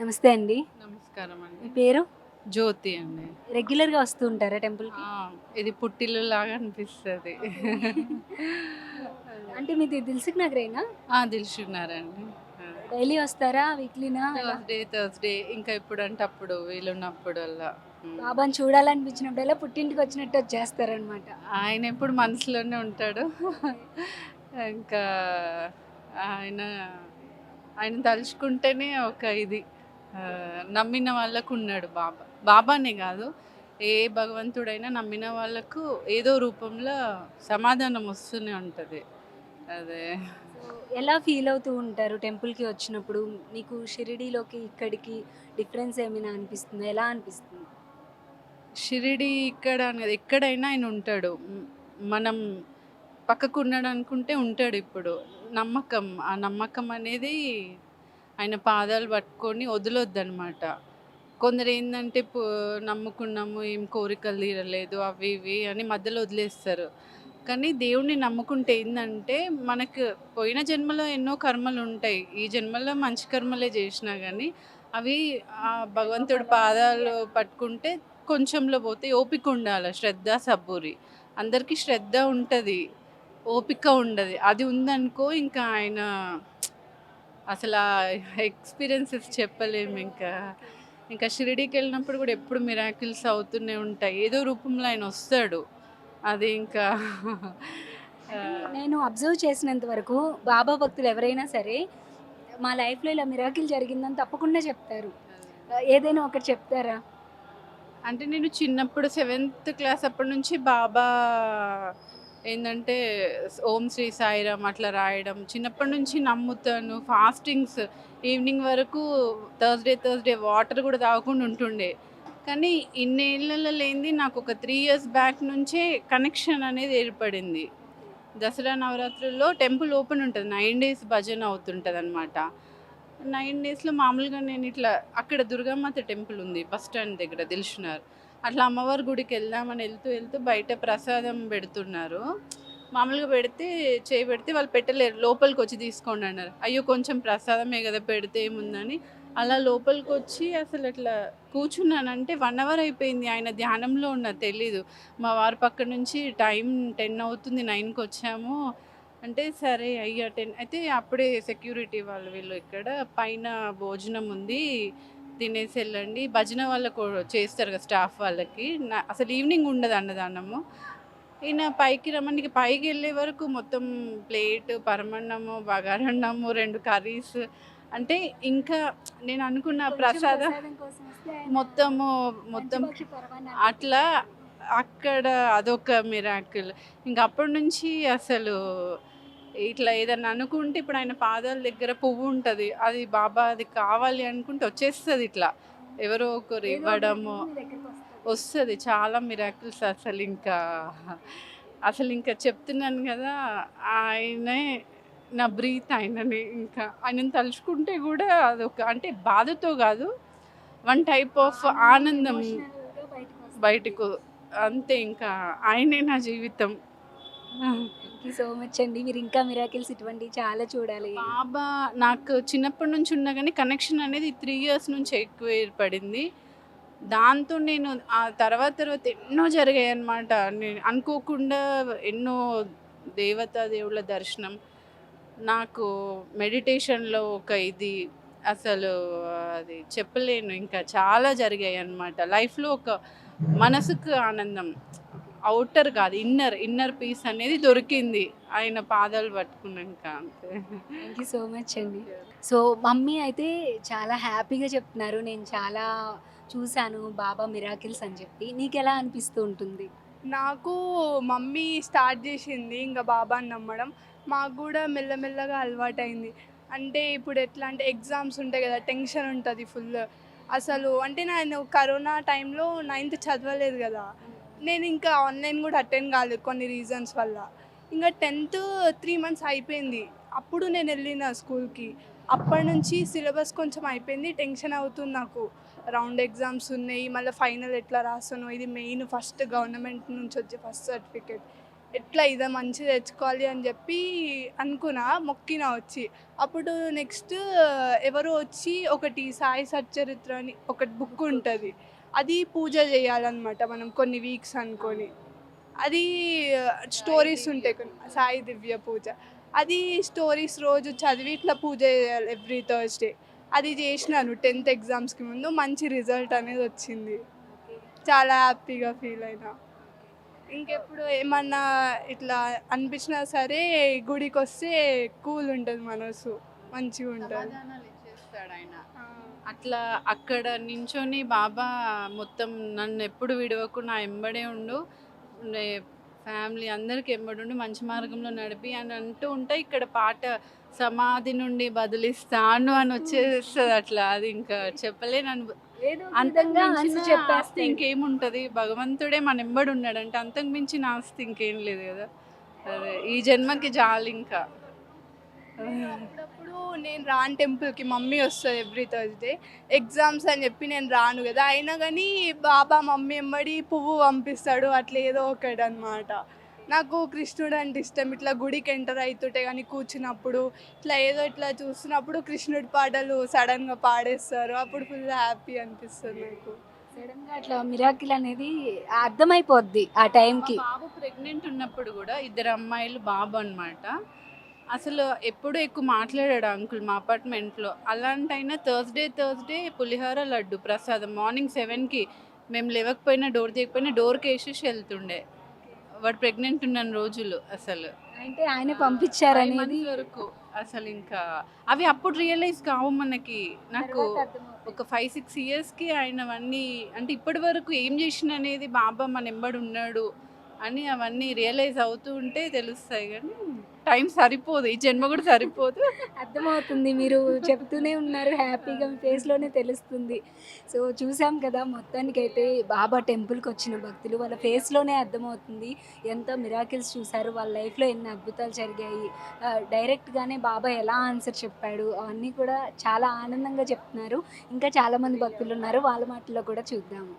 నమస్తే అండి. నమస్కారం మీ అండి పేరు? జ్యోతి అండి. రెగ్యులర్గా వస్తూ ఉంటారా టెంపుల్కి? ఆ, ఇది పుట్టిల్లు లాగా అనిపిస్తుంది. అంటే మీది దిల్సుఖ్ నగరేనా? తెలుసున్నారండి డైలీ వస్తారా వీక్లీనా? థర్స్డే థర్స్డే ఇంకా ఎప్పుడు అంటే అప్పుడు వీలున్నప్పుడు అలా ఉమ్. బాబాని చూడాలనిపించినప్పుడల్లా పుట్టింటికి వచ్చినట్టు వచ్చేస్తారనమాట ఆయన ఎప్పుడు మనసులోనే ఉంటాడు. ఇంకా ఆయన ఆయన తలుచుకుంటేనే ఒక ఇది. నమ్మిన వాళ్ళకు ఉన్నాడు బాబా. బాబానే కాదు ఏ భగవంతుడైనా నమ్మిన వాళ్ళకు ఏదో రూపంలో సమాధానం వస్తూనే ఉంటుంది. అదే. ఎలా ఫీల్ అవుతూ ఉంటారు టెంపుల్కి వచ్చినప్పుడు? మీకు షిరిడీలోకి ఇక్కడికి డిఫరెన్స్ ఏమైనా అనిపిస్తుందా? ఎలా అనిపిస్తుంది? షిరిడి ఇక్కడ ఎక్కడైనా ఆయన ఉంటాడు. మనం పక్కకు ఉన్నాడు అనుకుంటే ఉంటాడు ఇప్పుడు. నమ్మకం ఆ నమ్మకం అనేది ఆయన పాదాలు పట్టుకొని వదిలొద్దనమాట అనమాట కొందరు ఏంటంటే నమ్ముకున్నాము ఏం కోరికలు తీరలేదు అవి ఇవి అని మధ్యలో వదిలేస్తారు. కానీ దేవుణ్ణి నమ్ముకుంటే ఏంటంటే మనకు పోయిన జన్మలో ఎన్నో కర్మలు ఉంటాయి. ఈ జన్మలో మంచి కర్మలే చేసినా కానీ అవి ఆ భగవంతుడి పాదాలు పట్టుకుంటే కొంచెంలో పోతే ఓపిక ఉండాలి. శ్రద్ధ సబ్బూరి. అందరికీ శ్రద్ధ ఉంటుంది. ఓపిక ఉండదు. అది ఉందనుకో ఇంకా ఆయన అసలు ఆ ఎక్స్పీరియన్సెస్ చెప్పలేము ఇంకా. ఇంకా షిరిడీకి వెళ్ళినప్పుడు కూడా ఎప్పుడు మిరాకిల్స్ అవుతూనే ఉంటాయి. ఏదో రూపంలో ఆయన వస్తాడు. అది ఇంకా నేను అబ్జర్వ్ చేసినంత వరకు బాబా భక్తులు ఎవరైనా సరే మా లైఫ్లో ఇలా మిరాకిల్ జరిగిందని తప్పకుండా చెప్తారు. ఏదైనా ఒకటి చెప్తారా? అంటే నేను చిన్నప్పుడు సెవెంత్ క్లాస్ అప్పటి నుంచి బాబా ఏంటంటే ఓం శ్రీ సాయిరామ్ అట్లా రాయడం చిన్నప్పటి నుంచి నమ్ముతాను. ఫాస్టింగ్స్ ఈవినింగ్ వరకు థర్స్డే థర్స్డే వాటర్ కూడా తాగకుండా ఉంటుండే. కానీ ఇన్నేళ్ళలో లేనిది నాకు ఒక త్రీ ఇయర్స్ బ్యాక్ నుంచే కనెక్షన్ అనేది ఏర్పడింది. దసరా నవరాత్రుల్లో టెంపుల్ ఓపెన్ ఉంటుంది. నైన్ డేస్ భజన అవుతుంటుంది అనమాట నైన్ డేస్లో మామూలుగా నేను ఇట్లా అక్కడ దుర్గామాత టెంపుల్ ఉంది బస్ స్టాండ్ దగ్గర దిల్షునార్ అట్లా అమ్మవారి గుడికి వెళ్దామని వెళ్తూ వెళ్తూ బయట ప్రసాదం పెడుతున్నారు. మామూలుగా పెడితే చేయి పెడితే వాళ్ళు పెట్టలేరు. లోపలికి వచ్చి తీసుకోండి అన్నారు. అయ్యో కొంచెం ప్రసాదమే కదా పెడితే ఏముందని. అలా లోపలికి వచ్చి అసలు అట్లా కూర్చున్నానంటే వన్ అవర్ అయిపోయింది. ఆయన ధ్యానంలో ఉన్న తెలీదు. మా వారి పక్క నుంచి టైం టెన్ అవుతుంది నైన్కి వచ్చాము. అంటే సరే అయ్యా టెన్. అయితే అప్పుడే సెక్యూరిటీ వాళ్ళు వీళ్ళు ఇక్కడ పైన భోజనం ఉంది. తినేసి వెళ్ళండి భజన వాళ్ళకు చేస్తారు కదా స్టాఫ్ వాళ్ళకి. నా అసలు ఈవినింగ్ ఉండదు అన్నదానము. ఈయన పైకి రమ్మనికి పైకి వెళ్ళే వరకు మొత్తం ప్లేట్ పరమన్నము బగారన్నము రెండు కర్రీస్. అంటే ఇంకా నేను అనుకున్న ప్రసాదం మొత్తము మొత్తం అట్లా అక్కడ అదొక మిరాకిల్. ఇంకా అప్పటి నుంచి అసలు ఇట్లా ఏదన్నా అనుకుంటే ఇప్పుడు ఆయన పాదాల దగ్గర పువ్వు ఉంటుంది. అది బాబా అది కావాలి అనుకుంటే వచ్చేస్తుంది ఇట్లా. ఎవరో ఒకరు ఇవ్వడము వస్తుంది. చాలా మిరాకిల్స్ అసలు ఇంకా. అసలు ఇంకా చెప్తున్నాను కదా ఆయనే నా బ్రీత్ ఆయనని ఇంకా. ఆయనను తలుచుకుంటే కూడా అదొక అంటే బాధతో కాదు వన్ టైప్ ఆఫ్ ఆనందం బయటకు అంతే ఇంకా. ఆయనే నా జీవితం. యూ సో మచ్ అండి. మీరు ఇంకా మిరాకిల్స్ ఇటువంటి చాలా చూడాలి. బాబా నాకు చిన్నప్పటి నుంచి ఉన్నా కానీ కనెక్షన్ అనేది త్రీ ఇయర్స్ నుంచి ఎక్కువ ఏర్పడింది. దాంతో నేను ఆ తర్వాత తర్వాత ఎన్నో జరిగాయి అన్నమాట. నేను అనుకోకుండా ఎన్నో దేవతా దేవుళ్ళ దర్శనం నాకు మెడిటేషన్లో ఒక ఇది అసలు అది చెప్పలేను. ఇంకా చాలా జరిగాయి అన్నమాట. లైఫ్లో ఒక మనసుకు ఆనందం. అవుటర్ కాదు ఇన్నర్ ఇన్నర్ పీస్ అనేది దొరికింది ఆయన పాదాలు పట్టుకున్నాక అంతే. థ్యాంక్ యూ సో మచ్ అండి. సో మమ్మీ అయితే చాలా హ్యాపీగా చెప్తున్నారు నేను చాలా చూశాను బాబా మిరాకిల్స్ అని చెప్పి. నీకు ఎలా అనిపిస్తూ ఉంటుంది? నాకు మమ్మీ స్టార్ట్ చేసింది ఇంకా బాబాని నమ్మడం. మాకు కూడా మెల్లమెల్లగా అలవాటైంది. అంటే ఇప్పుడు ఎట్లా అంటే ఎగ్జామ్స్ ఉంటాయి కదా టెన్షన్ ఉంటుంది ఫుల్. అసలు అంటే నేను కరోనా టైంలో నైన్త్ చదవలేదు కదా. నేను ఇంకా ఆన్లైన్ కూడా అటెండ్ కాలేదు కొన్ని రీజన్స్ వల్ల. ఇంకా టెన్త్ త్రీ మంత్స్ అయిపోయింది. అప్పుడు నేను వెళ్ళిన స్కూల్కి అప్పటి నుంచి సిలబస్ కొంచెం అయిపోయింది టెన్షన్ అవుతుంది నాకు. రౌండ్ ఎగ్జామ్స్ ఉన్నాయి మళ్ళీ ఫైనల్ ఎట్లా రాస్తాను ఇది మెయిన్ ఫస్ట్ గవర్నమెంట్ నుంచి వచ్చే ఫస్ట్ సర్టిఫికేట్ ఎట్లా ఇదే మంచిగా తెచ్చుకోవాలి అని చెప్పి అనుకున్నా మొక్కిన వచ్చి. అప్పుడు నెక్స్ట్ ఎవరో వచ్చి ఒకటి సాయి సచ్చరిత్ర అని ఒకటి బుక్ ఉంటుంది. అది పూజ చేయాలన్నమాట మనం కొన్ని వీక్స్ అనుకొని. అది స్టోరీస్ ఉంటాయి కొన్ని. సాయి దివ్య పూజ. అది స్టోరీస్ రోజు చదివి ఇట్లా పూజ చేయాలి ఎవ్రీ థర్స్డే అది చేసినాను టెన్త్ ఎగ్జామ్స్కి ముందు మంచి రిజల్ట్ అనేది వచ్చింది. చాలా హ్యాపీగా ఫీల్ అయినా. ఇంకెప్పుడు ఏమన్నా ఇట్లా అనిపించినా సరే గుడికి వస్తే కూల్ ఉంటుంది మనసు మంచిగా ఉంటుంది. అట్లా అక్కడ నించొని బాబా మొత్తం నన్ను ఎప్పుడు విడవకుండా ఎంబడే ఉండు ఫ్యామిలీ అందరికి ఎంబడుండి మంచి మార్గంలో నడిపి అని అంటూ ఉంటే ఇక్కడ పాట సమాధి నుండి బదిలిస్తాను అని వచ్చేస్తుంది అట్లా. అది ఇంకా చెప్పలేను అంతకు మించిన చెప్పేస్తే ఇంకేముంటది? భగవంతుడే మన ఎంబడి ఉన్నాడు అంటే అంతకు మించిన ఆస్తి ఇంకేం లేదు కదా. అదే ఈ జన్మకి జాలి ఇంకా. అప్పుడప్పుడు నేను రాను టెంపుల్కి మమ్మీ వస్తుంది ఎవ్రీ థర్స్డే. ఎగ్జామ్స్ అని చెప్పి నేను రాను కదా. అయినా కానీ బాబా మమ్మీ ఎమ్మడి పువ్వు పంపిస్తాడు. అట్లా ఏదో ఒకటి అనమాట నాకు కృష్ణుడు అంటే ఇష్టం. ఇట్లా గుడికి ఎంటర్ అవుతుంటే కానీ కూర్చున్నప్పుడు ఇట్లా ఏదో ఇట్లా చూస్తున్నప్పుడు కృష్ణుడి పాటలు సడన్గా పాడేస్తారు. అప్పుడు ఫుల్ హ్యాపీ అనిపిస్తుంది నాకు. సడన్గా అట్లా మిరాకిల్ అనేది అర్థమైపోద్ది ఆ టైంకి. బాబు ప్రెగ్నెంట్ ఉన్నప్పుడు కూడా ఇద్దరు అమ్మాయిలు బాబు అన్నమాట. అసలు ఎప్పుడు ఎక్కువ మాట్లాడాడు అంకుల్ మా అపార్ట్మెంట్లో అలాంటైనా థర్స్డే థర్స్డే పులిహోర లడ్డు ప్రసాదం. మార్నింగ్ సెవెన్కి మేము లేవకపోయినా డోర్ తీయకపోయినా డోర్కి వేసేసి వెళ్తుండే. వాడు ప్రెగ్నెంట్ ఉన్న రోజులు అసలు. అంటే ఆయన పంపించారనేది వరకు అసలు ఇంకా. అవి అప్పుడు రియలైజ్ కావు మనకి. నాకు. ఒక ఫైవ్ సిక్స్ ఇయర్స్కి ఆయన అవన్నీ అంటే ఇప్పటి వరకు ఏం చేసిన అనేది బాబా మన ఎంబడి ఉన్నాడు. అని అవన్నీ రియలైజ్ అవుతూ ఉంటే తెలుస్తాయి కానీ టైం సరిపోదు. ఈ జన్మ కూడా సరిపోదు. అర్థమవుతుంది. మీరు చెప్తూనే ఉన్నారు. హ్యాపీగా మీ ఫేస్లోనే తెలుస్తుంది. సో చూసాం కదా మొత్తానికి అయితే బాబా టెంపుల్కి వచ్చిన భక్తులు వాళ్ళ ఫేస్లోనే అర్థమవుతుంది. ఎంత మిరాకిల్స్ చూశారు. వాళ్ళ లైఫ్లో ఎన్ని అద్భుతాలు జరిగాయి. డైరెక్ట్గానే బాబా ఎలా ఆన్సర్ చెప్పాడు. అవన్నీ కూడా చాలా ఆనందంగా చెప్తున్నారు. ఇంకా చాలామంది భక్తులు ఉన్నారు. వాళ్ళ మాటల్లో కూడా చూద్దాము.